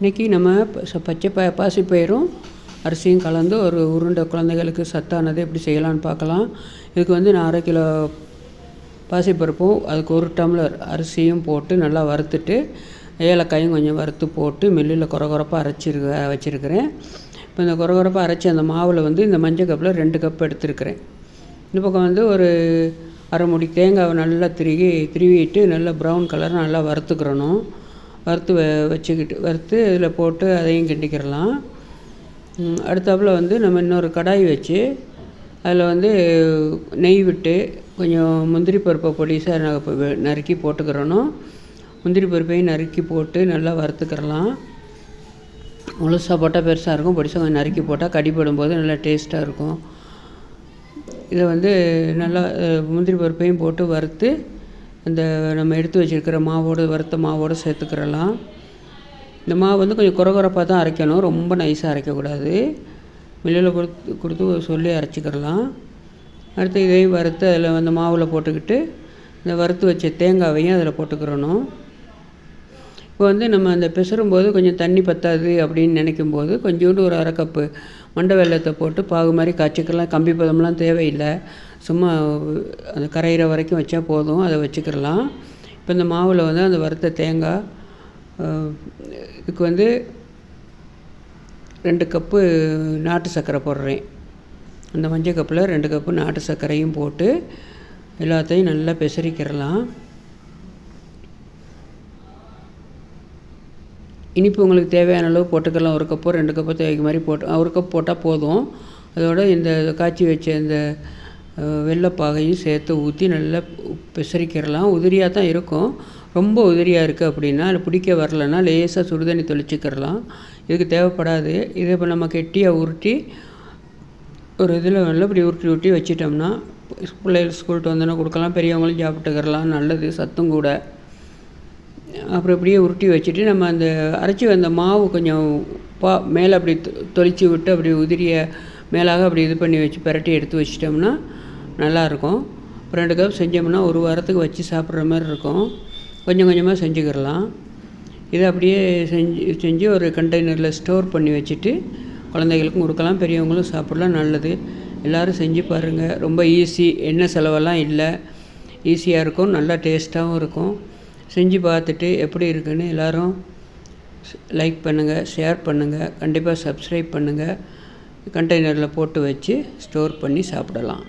இன்றைக்கி நம்ம ப- பச்சை ப பாசிப்பயிரும் அரிசியும் கலந்து ஒரு உருண்டை குழந்தைகளுக்கு சத்தானது எப்படி செய்யலாம்னு பார்க்கலாம். இதுக்கு வந்து நான் அரை கிலோ பாசிப்பருப்பும் அதுக்கு ஒரு டம்ளர் அரிசியும் போட்டு நல்லா வறுத்துட்டு ஏலக்காயும் கொஞ்சம் வறுத்து போட்டு மில்லில் குறகுறப்பாக அரைச்சிருக்க வச்சுருக்கிறேன். இப்போ இந்த குறகுறப்பாக அரைச்சி அந்த மாவில் வந்து இந்த மஞ்சள் கப்பில் ரெண்டு கப் எடுத்துருக்கிறேன். இந்த பக்கம் வந்து ஒரு அரை முடி தேங்காவை நல்லா திருகி திருவிட்டு நல்லா ப்ரௌன் கலர் நல்லா வறுத்துக்கிறணும். வறுத்து வ வச்சுக்கிட்டு வறுத்து இதில் போட்டு அதையும் கிண்டிக்கிறலாம். அடுத்தாப்புல வந்து நம்ம இன்னொரு கடாய் வச்சு அதில் வந்து நெய் விட்டு கொஞ்சம் முந்திரி பருப்பை பொடிசாக நாங்கள் நறுக்கி போட்டுக்கிறணும். முந்திரி பருப்பையும் நறுக்கி போட்டு நல்லா வறுத்துக்கிறலாம். முழுசாக போட்டால் பெருசாக இருக்கும் பொடிசாக கொஞ்சம் நறுக்கி போட்டால் கடிப்படும் போது நல்லா டேஸ்ட்டாக இருக்கும். இதை வந்து நல்லா முந்திரி பருப்பையும் போட்டு வறுத்து இந்த நம்ம எடுத்து வச்சுருக்கிற மாவோடு வறுத்த மாவோடு சேர்த்துக்கிறலாம். இந்த மாவு வந்து கொஞ்சம் குறகுறப்பாக தான் அரைக்கணும். ரொம்ப நைஸாக அரைக்கக்கூடாது. மில்லில் கொடுத்து கொடுத்து சொல்லி அரைச்சிக்கிறலாம். அடுத்து இதையும் வறுத்து அதில் அந்த மாவில் போட்டுக்கிட்டு இந்த வறுத்து வச்ச தேங்காவையும் அதில் போட்டுக்கிறணும். இப்போ வந்து நம்ம அந்த பிசறும்போது கொஞ்சம் தண்ணி பத்தாது அப்படின்னு நினைக்கும் போது கொஞ்சோண்டு ஒரு அரை கப்பு மண்டை வெள்ளத்தை போட்டு பாகு மாதிரி காய்ச்சிக்கலாம். கம்பி பதம்லாம் தேவையில்லை. சும்மா அந்த கரையிற வரைக்கும் வச்சா போதும் அதை வச்சுக்கிடலாம். இப்போ இந்த மாவில் வந்து அந்த வறுத்த தேங்காய் இதுக்கு வந்து ரெண்டு கப்பு நாட்டு சர்க்கரை போடுறேன். அந்த மஞ்சள் கப்பில் ரெண்டு கப்பு நாட்டு சர்க்கரையும் போட்டு எல்லாத்தையும் நல்லா பெசரிக்கிறலாம் இனிப்பு உங்களுக்கு தேவையான அளவு போட்டுக்கலாம். ஒரு கப்போ ரெண்டு கப்போ தேவைக்கு மாதிரி போட்டு ஒரு கப் போட்டால் போதும். அதோட இந்த காய்ச்சி வச்ச இந்த அஹ், வெள்ளைப்பாகையும் சேர்த்து ஊற்றி நல்லா பிசரிக்கிறலாம். உதிரியாக தான் இருக்கும். ரொம்ப உதிரியாக இருக்குது அப்படின்னா அது பிடிக்க வரலன்னா லேசாக சுடுதண்ணி தெளிச்சுக்கிறலாம். இதுக்கு தேவைப்படாது. இதை இப்போ நம்ம கெட்டியாக உருட்டி ஒரு இதில் நல்லா இப்படி உருட்டி உருட்டி வச்சிட்டோம்னா பிள்ளைகள் ஸ்கூல்கிட்ட வந்தோன்னா கொடுக்கலாம். பெரியவங்களும் சாப்பிட்டுக்கிறலாம். நல்லது சத்தும் கூட. அப்புறம் இப்படியே உருட்டி வச்சுட்டு நம்ம அந்த அரைச்சி வந்த மாவு கொஞ்சம் பா மேலே அப்படி தொ- தொளிச்சு விட்டு அப்படி உதிரிய மேலாக அப்படி இது பண்ணி வச்சு பிரட்டி எடுத்து வச்சிட்டோம்னா நல்லாயிருக்கும். ரெண்டு கப் செஞ்சோம்னா ஒரு வாரத்துக்கு வச்சு சாப்பிட்ற மாதிரி இருக்கும். கொஞ்சம் கொஞ்சமாக செஞ்சுக்கிடலாம். இதை அப்படியே செஞ்சு செஞ்சு ஒரு கண்டெய்னரில் ஸ்டோர் பண்ணி வச்சுட்டு குழந்தைகளுக்கும் கொடுக்கலாம் பெரியவங்களும் சாப்பிடலாம். நல்லது. எல்லோரும் செஞ்சு பாருங்கள் ரொம்ப ஈஸி என்ன செலவெல்லாம் இல்லை. ஈஸியாக இருக்கும். நல்லா டேஸ்ட்டாகவும் இருக்கும். செஞ்சு பார்த்துட்டு எப்படி இருக்குன்னு எல்லோரும் லைக் பண்ணுங்கள் ஷேர் பண்ணுங்கள் கண்டிப்பாக சப்ஸ்கிரைப் பண்ணுங்கள் கண்டெய்னரில் போட்டு வச்சு ஸ்டோர் பண்ணி சாப்பிடலாம்.